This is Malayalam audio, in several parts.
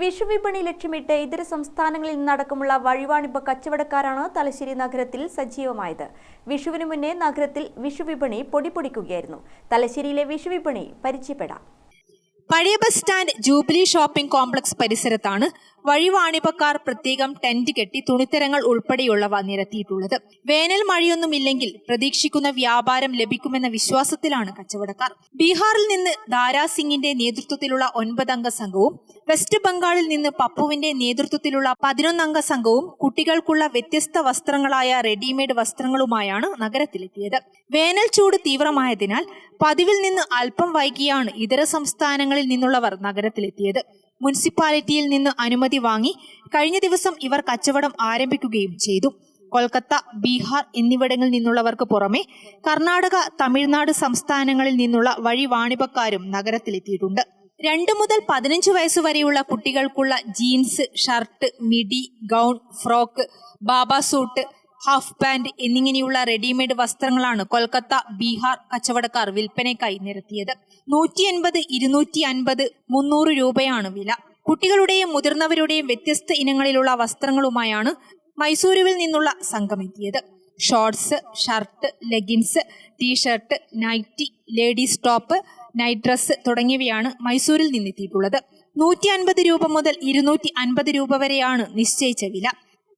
വിഷുവിപണി ലക്ഷ്യമിട്ട് ഇതര സംസ്ഥാനങ്ങളിൽ നിന്നടക്കമുള്ള വഴിവാണിപ്പ് കച്ചവടക്കാരാണ് തലശ്ശേരി നഗരത്തിൽ സജീവമായത്. വിഷുവിനു മുന്നേ നഗരത്തിൽ വിഷുവിപണി പൊടിപൊടിക്കുകയായിരുന്നു. തലശ്ശേരിയിലെ വിഷുവിപണി പരിചയപ്പെടാം. പഴയ bus stand Jubilee shopping complex പരിസരത്താണ് വഴിവാണിപക്കാർ പ്രത്യേകം ടെന്റ് കെട്ടി തുണിത്തരങ്ങൾ ഉൾപ്പെടെയുള്ളവ നിരത്തിയിട്ടുള്ളത്. വേനൽ മഴയൊന്നുമില്ലെങ്കിൽ പ്രതീക്ഷിക്കുന്ന വ്യാപാരം ലഭിക്കുമെന്ന വിശ്വാസത്തിലാണ് കച്ചവടക്കാർ. ബീഹാറിൽ നിന്ന് ദാരാ സിംഗിന്റെ നേതൃത്വത്തിലുള്ള ഒൻപതംഗ സംഘവും വെസ്റ്റ് ബംഗാളിൽ നിന്ന് പപ്പുവിന്റെ നേതൃത്വത്തിലുള്ള പതിനൊന്നംഗ സംഘവും കുട്ടികൾക്കുള്ള വ്യത്യസ്ത വസ്ത്രങ്ങളായ റെഡിമെയ്ഡ് വസ്ത്രങ്ങളുമായാണ് നഗരത്തിലെത്തിയത്. വേനൽ ചൂട് തീവ്രമായതിനാൽ പതിവിൽ നിന്ന് അല്പം വൈകിയാണ് ഇതര സംസ്ഥാനങ്ങളിൽ നിന്നുള്ളവർ നഗരത്തിലെത്തിയത്. മുനിസിപ്പാലിറ്റിയിൽ നിന്ന് അനുമതി വാങ്ങി കഴിഞ്ഞ ദിവസം ഇവർ കച്ചവടം ആരംഭിക്കുകയും ചെയ്തു. കൊൽക്കത്ത ബീഹാർ എന്നിവിടങ്ങളിൽ നിന്നുള്ളവർക്ക് പുറമെ കർണാടക തമിഴ്നാട് സംസ്ഥാനങ്ങളിൽ നിന്നുള്ള വഴി വാണിഭക്കാരും നഗരത്തിലെത്തിയിട്ടുണ്ട്. രണ്ടു മുതൽ പതിനഞ്ച് വയസ്സ് വരെയുള്ള കുട്ടികൾക്കുള്ള jeans shirt midi gown frock baba suit half pant എന്നിങ്ങനെയുള്ള റെഡിമെയ്ഡ് വസ്ത്രങ്ങളാണ് കൊൽക്കത്ത ബീഹാർ കച്ചവടക്കാർ വിൽപ്പനയ്ക്കായി നിരത്തിയത്. നൂറ്റി അൻപത് ഇരുന്നൂറ്റി അൻപത് മുന്നൂറ് രൂപയാണ് വില. കുട്ടികളുടെയും മുതിർന്നവരുടെയും വ്യത്യസ്ത ഇനങ്ങളിലുള്ള വസ്ത്രങ്ങളുമായാണ് മൈസൂരുവിൽ നിന്നുള്ള സംഘമെത്തിയത് shorts shirt leggings T shirt nighty ladies top night dress തുടങ്ങിയവയാണ് മൈസൂരിൽ നിന്നെത്തിയിട്ടുള്ളത്. നൂറ്റി അൻപത് രൂപ മുതൽ ഇരുന്നൂറ്റി അൻപത് രൂപ വരെയാണ് നിശ്ചയിച്ച വില.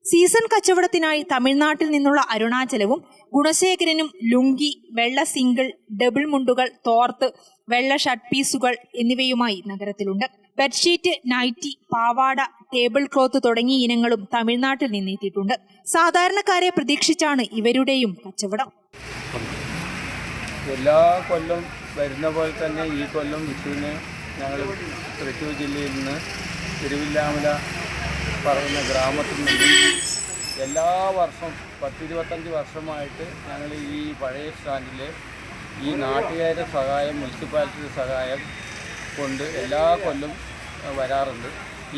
സീസൺ കച്ചവടത്തിനായി തമിഴ്നാട്ടിൽ നിന്നുള്ള അരുണാചലവും ഗുണശേഖരനും ലുങ്കി വെള്ള സിംഗിൾ ഡബിൾ മുണ്ടുകൾ തോർത്ത് വെള്ള ഷർട്ട് പീസുകൾ എന്നിവയുമായി നഗരത്തിലുണ്ട്. ബെഡ്ഷീറ്റ് നൈറ്റി പാവാട ടേബിൾ ക്ലോത്ത് തുടങ്ങിയ ഇനങ്ങളും തമിഴ്നാട്ടിൽ നിന്നെത്തിയിട്ടുണ്ട്. സാധാരണക്കാരെ പ്രതീക്ഷിച്ചാണ് ഇവരുടെയും കച്ചവടം. എല്ലാ കൊല്ലം വരുന്ന പോലെ തന്നെ ഈ കൊല്ലം വിഷുവിന് ഞങ്ങൾ തൃശ്ശൂർ ജില്ലയിൽ നിന്ന് തിരുവില്ലാമല പറയുന്ന ഗ്രാമത്തിൽ നിന്നും എല്ലാ വർഷവും പത്തിരുപത്തഞ്ച് വർഷമായിട്ട് ഞങ്ങൾ ഈ പഴയ സ്റ്റാൻഡിൽ ഈ നാട്ടുകാരുടെ സഹായം മുനിസിപ്പാലിറ്റിയുടെ സഹായം കൊണ്ട് എല്ലാ കൊല്ലം വരാറുണ്ട്.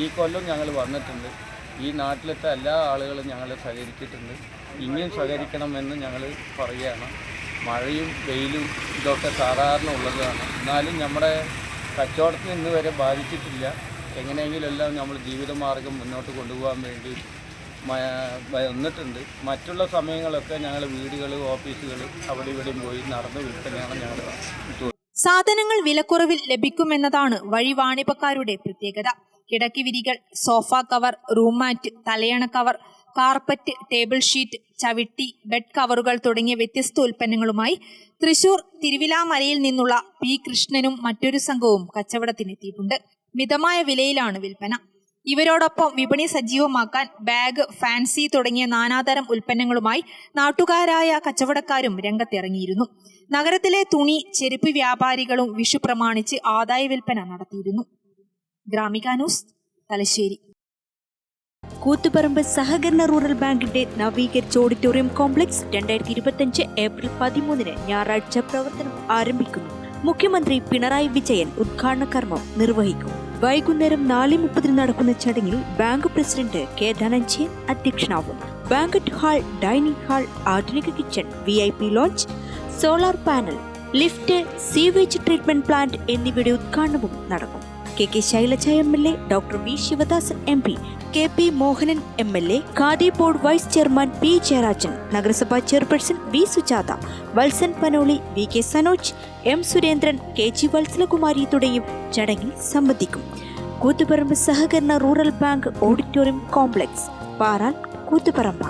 ഈ കൊല്ലം ഞങ്ങൾ വന്നിട്ടുണ്ട്. ഈ നാട്ടിലത്തെ എല്ലാ ആളുകളും ഞങ്ങൾ സഹകരിച്ചിട്ടുണ്ട്. ഇനിയും സഹകരിക്കണമെന്ന് ഞങ്ങൾ പറയുകയാണ്. മഴയും വെയിലും ഇതൊക്കെ സാധാരണ ഉള്ളതാണ്. എന്നാലും നമ്മുടെ കച്ചവടത്തിന് ഇന്ന് വരെ ബാധിച്ചിട്ടില്ല. എങ്ങനെയെങ്കിലും എല്ലാം നമ്മൾ ജീവിതമാർഗം മുന്നോട്ട് കൊണ്ടുപോകാൻ വേണ്ടി വന്നിട്ടുണ്ട്. മറ്റുള്ള സമയങ്ങളൊക്കെ ഞങ്ങൾ വീടുകൾ ഓഫീസുകൾ അവിടെ ഇവിടെയും പോയി നടന്ന് വിൽപ്പനയാണ് ഞങ്ങൾ സാധനങ്ങൾ വിലക്കുറവിൽ ലഭിക്കുമെന്നതാണ് വഴിവാണിഭക്കാരുടെ പ്രത്യേകത. കിടക്കി വിരികൾ സോഫ കവർ റൂം മാറ്റ് തലയണ കവർ കാർപ്പറ്റ് ടേബിൾ ഷീറ്റ് ചവിട്ടി ബെഡ് കവറുകൾ തുടങ്ങിയ വ്യത്യസ്ത ഉൽപ്പന്നങ്ങളുമായി തൃശൂർ തിരുവിലാമലയിൽ നിന്നുള്ള പി കൃഷ്ണനും മറ്റൊരു സംഘവും കച്ചവടത്തിനെത്തിയിട്ടുണ്ട്. മിതമായ വിലയിലാണ് വിൽപ്പന. ഇവരോടൊപ്പം വിപണി സജീവമാക്കാൻ ബാഗ് ഫാൻസി തുടങ്ങിയ നാനാതരം ഉൽപ്പന്നങ്ങളുമായി നാട്ടുകാരായ കച്ചവടക്കാരും രംഗത്തിറങ്ങിയിരുന്നു. നഗരത്തിലെ തുണി ചെരുപ്പ് വ്യാപാരികളും വിഷു പ്രമാണിച്ച് ആദായ വിൽപ്പന നടത്തിയിരുന്നു. ഗ്രാമികാനൂസ് തലശ്ശേരി. കൂത്തുപറമ്പ് സഹകരണ റൂറൽ ബാങ്കിന്റെ നവീകരിച്ച ഓഡിറ്റോറിയം കോംപ്ലക്സ് രണ്ടായിരത്തി ഇരുപത്തിയഞ്ച് ഏപ്രിൽ പതിമൂന്നിന് ഞായറാഴ്ച പ്രവർത്തനം ആരംഭിക്കുന്നു. മുഖ്യമന്ത്രി പിണറായി വിജയൻ ഉദ്ഘാടന കർമ്മം നിർവഹിക്കും. വൈകുന്നേരം നാല് മുപ്പതിന് നടക്കുന്ന ചടങ്ങിൽ ബാങ്ക് പ്രസിഡന്റ് കെ ധനഞ്ജയൻ അധ്യക്ഷനാവും ബാങ്കറ്റ് ഹാൾ ഡൈനിങ് ഹാൾ ആധുനിക kitchen V I P lounge solar panel lift sewage treatment plant എന്നിവയുടെ ഉദ്ഘാടനവും നടക്കും. K K Shailaja M L A doctor V Sivadasan M P K P Mohanan M L A Khadi board vice chairman P Jayarajan നഗരസഭാ chairperson V Sujatha Valsan Panoli V K Sanoj M Surendran K G Valsalakumari തുടങ്ങിയും ചടങ്ങിൽ സംബന്ധിക്കും. കൂത്തുപറമ്പ് സഹകരണ rural bank auditorium complex Paran Koothuparamba.